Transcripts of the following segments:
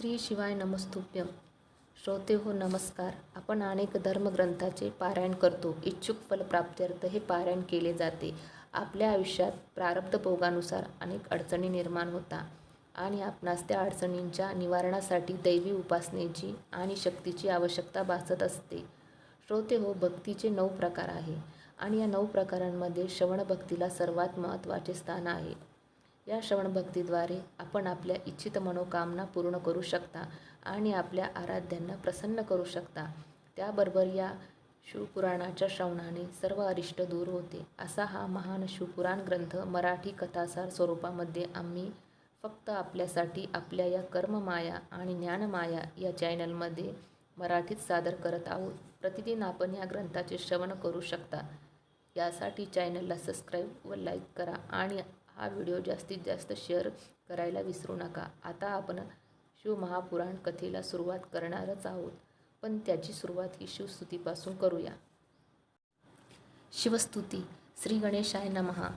श्री शिवाय नमस्तुभ्यम श्रोते हो नमस्कार. आपण अनेक धर्मग्रंथाचे पारायण करतो. इच्छुक फलप्राप्त्यर्थ हे पारायण केले जाते. आपल्या आयुष्यात प्रारब्ध भोगानुसार अनेक अडचणी निर्माण होता आणि आपणास त्या अडचणींच्या निवारणासाठी दैवी उपासनेची आणि शक्तीची आवश्यकता भासत असते. श्रोते हो भक्तीचे नऊ प्रकार आहे आणि या नऊ प्रकारांमध्ये श्रवणभक्तीला सर्वात महत्त्वाचे स्थान आहे. या श्रवणभक्तीद्वारे आपण आपल्या इच्छित मनोकामना पूर्ण करू शकता आणि आपल्या आराध्यांना प्रसन्न करू शकता. त्याबरोबर या शिवपुराणाच्या श्रवणाने सर्व अरिष्ट दूर होते. असा हा महान शिवपुराण ग्रंथ मराठी कथासार स्वरूपामध्ये आम्ही फक्त आपल्यासाठी आपल्या या कर्ममाया आणि ज्ञानमाया या चॅनलमध्ये मराठीत सादर करत आहोत. प्रतिदिन आपण या ग्रंथाचे श्रवण करू शकता. यासाठी चॅनलला सबस्क्राईब व लाईक करा आणि हा व्हिडिओ जास्तीत जास्त शेअर करायला विसरू नका. आता आपण शिवमहापुराण कथेला सुरुवात करणारच आहोत पण त्याची सुरुवात ही शिवस्तुतीपासून करूया. शिवस्तुती श्री गणेशाय नमहा.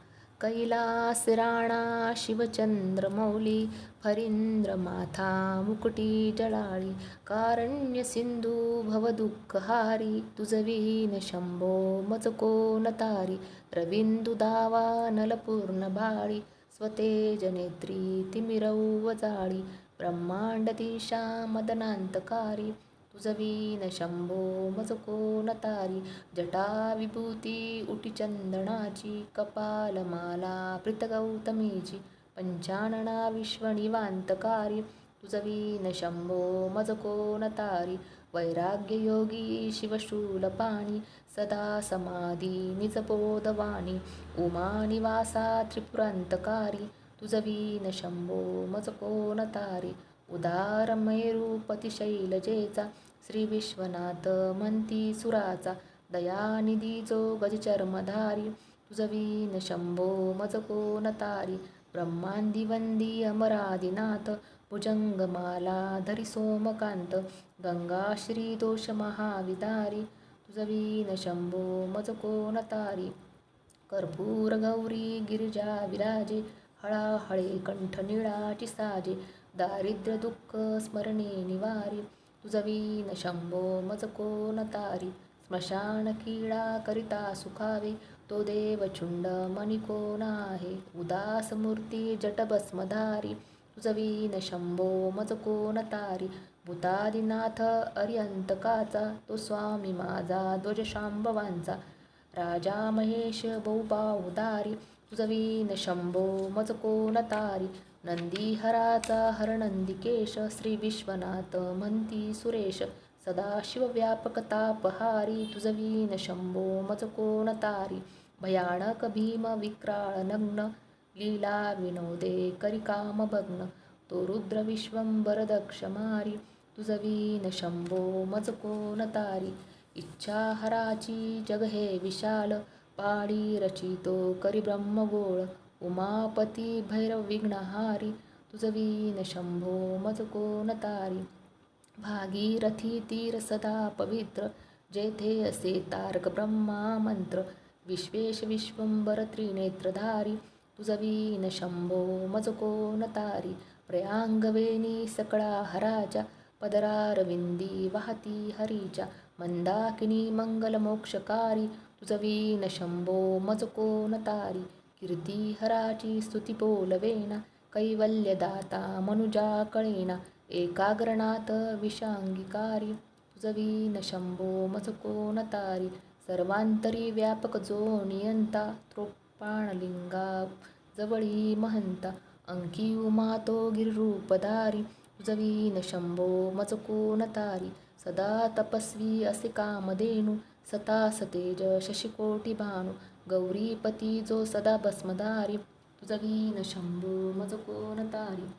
कैलास राणा शिवचंद्रमौली फरींद्र माथा मुकुटी जळाळी कारण्य सिंधू भवदुःखहारी तुझवीन शंभो मजको नतारी रविंदु दावा नलपूर्ण बाळी स्वतेज नेत्री तिमिरौ वजाळी ब्रह्मांडदिशा मदनांतकारी तुझवीन शंभो मजको नतारी जटा विभूती उटी चंदनाची कपालमाला प्रीतगौतमीची पंचानना विश्वनिवांतकारी तुझवीन शंभो मजको नतारी वैराग्ययोगी शिवशूलपाणी सदा समाधी निजबोधवाणी उमानिवासा त्रिपुरांतकारी तुझवीन शंभो मजको नतारी। उदारमयरूपती शैलजेचा श्री विश्वनाथ म्हणती सुराचा दयानिधी जो गजचर्मधारी तुझवीन शंभो मजको नतारी ब्रह्मांदिवंदी अमरादिनाथ भुजंगमाला धरी सोमकांत गंगाश्री दोष महाविदारी तुझवीन शंभो मजको नतारी कर्पूर गौरी गिरिजा विराजे हळाहळे कंठ निळाची साजे दारिद्र्य दुःख स्मरणे निवारी. तुझवीन शंभो मजको नतारी स्मशान किडा करिता सुखावे. तो देव छुंड मनी आहे उदास मूर्ती जटभस्मधारी तुझवीन शंभो मजको नतारी भूतादिनाथ अर्यंतकाचा तो स्वामी माझा ध्वज शांभवांचा राजा महेश बहुबाहुदारी तुझवीन शंभो मजको नतारी नंदीहराचा हरनंदिकेश श्री विश्वनाथ म्हणती सुरेश सदाशिव व्यापक तापहारी तुझवीन शंभो मजको नतारी भयानक भीम विक्राळ नग्न लीला विनोदे करिकाम भग्न तो रुद्र विश्वंबर दक्ष मारी तुझवीन शंभो मजको नतारी इच्छा हराची जग हे विशाल पाडी रचितो करी ब्रह्मगोळ उमापती भैरव विघ्नहारी तुझवीन शंभो मजको नतारी. भागीरथी तीर सदा पवित्र जेथे असे तारक ब्रह्मा मंत्र विश्वेश विश्वंबर त्रिनेत्रधारी तुझवीन शंभो मजको नतारी प्रयांगवेणी सकळा हराच्या पदरारविंदी वाहती हरीच्या मंदाकिनी मंगलमोक्षकारी तुझवीन शंभो मजको नतारी कीर्ती हराची स्तुती बोलवेना कैवल्यदाता मनुजा कळेना एकाग्रनाथ विषांगिकारी तुझवीन शंभो मजको नतारी सर्वांतरी व्यापक जो नियंता त्रोपाणलिंगा जवळी महंता अंकी उमा तो गिरिरूपधारी तुझवीन शंभो मजको नतारी सदा तपस्वी असे कामधेनु सता सतेज शशिकोटी भानु गौरीपती जो सदा भस्मदारी तुझवीन शंभो मजको नतारी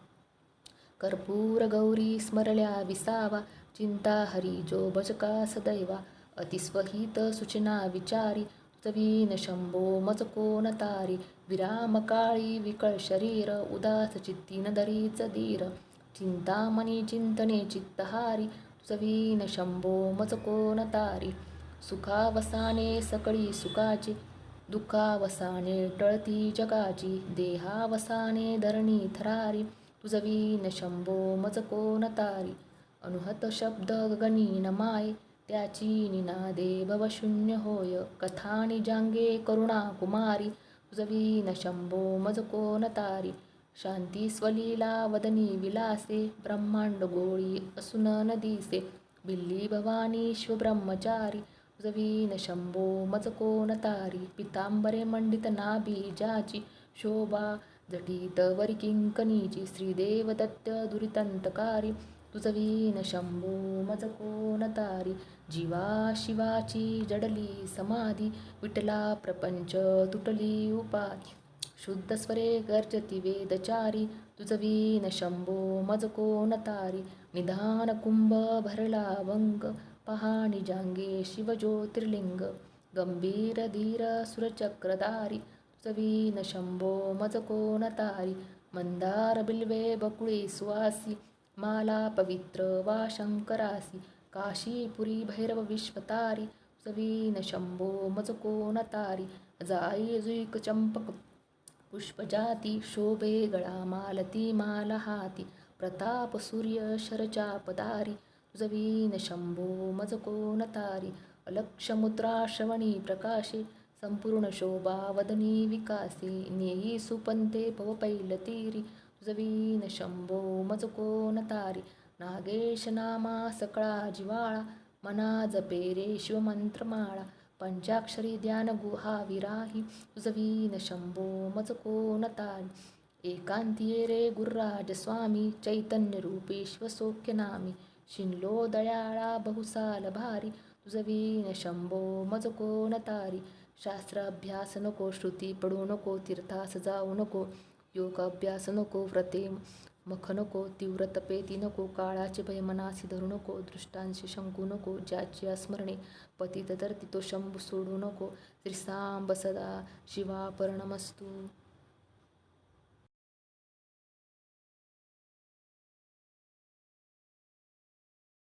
कर्पूर गौरी स्मरल्या विसावा चिंता हरी जो भजका सदैवा अतिस्वहित सूचना विचारी तुझवीन शंभो तारी? विराम काळी विकळ शरीर उदास चित्ती दरीच धीर चिंतामणी चिंतने चित्तहारी तुझवीन शंभो मजको तारी? सुखावसाने सकळी सुखाची दुःखावसाने टळती जगाची देहावसाने धरणी थरारी तुझवीन शंभो मज तारी अनुहत शब्द गगनी न माय त्याची निनादे भवशून्य होय. कथानी जांगे करुणा कुमारी तुझवीन शंभो मज तारी शांती स्वलीला वदनी विलासे ब्रह्मांड गोळी असुन न दिसे. बिल्ली भवानी शिवब्रह्मचारी जवीन शंभो मज कोण तारी? पितांबरे मंडित नाभी जाची. शोभा जटित वरी किंकणीची. श्रीदेव दत्त दुरितंतकारी. तुझवीन शंभो मज कोण तारी? जीवा शिवाची जडली समाधी. विटला प्रपंच तुटली उपाधी. शुद्ध स्वरे गर्जती वेदचारी. तुझवीन शंभो मज कोण तारी? निधान कुंभ भरला वंग पहाणी जांगे शिवज्योतिर्लिंग गंभीर धीर सुरचक्रधारी तुझवीन शंभो मंदार बिल्वे बकुळे सुवासी माला पवित्र वा शंकरासी काशीपुरी भैरव विश्वतारी सवीन शंभो मज जाई जुईक चंपक पुष्पजाती शोभे गळा मालती प्रताप सूर्य शरचापदारी तुझवीन शंभो मज अलक्षमुद्राश्रवणी प्रकाशे संपूर्ण शोभा वदनी विकासी नेई सुपंते पवपैलतीरी तुझवीन शंभो मज कोण नागेश नामा सकळा जिवाळा मना जपेरे शिवमंत्रमाळा पंचाक्षरी ध्यान गुहा विराही उजवीन शंभो मज तारी एकांतिये रे गुर्राजस्वामी स्वामी चैतन्य शिनलो दयाळा बहुसाल भारी तुझवीन शंभो मज कोण तारी शास्त्र अभ्यास नको श्रुती पडू नको तीर्थास जाऊ नको योग अभ्यास नको व्रते मख नको तीव्र तपेती नको काळाचे भय मनासी धरू नको दृष्टांशी शंकू नको ज्याची अस्मरणे पतित धरती तो शंभू सोडू नको. श्रीसांब सदा शिवापर्णमस्तू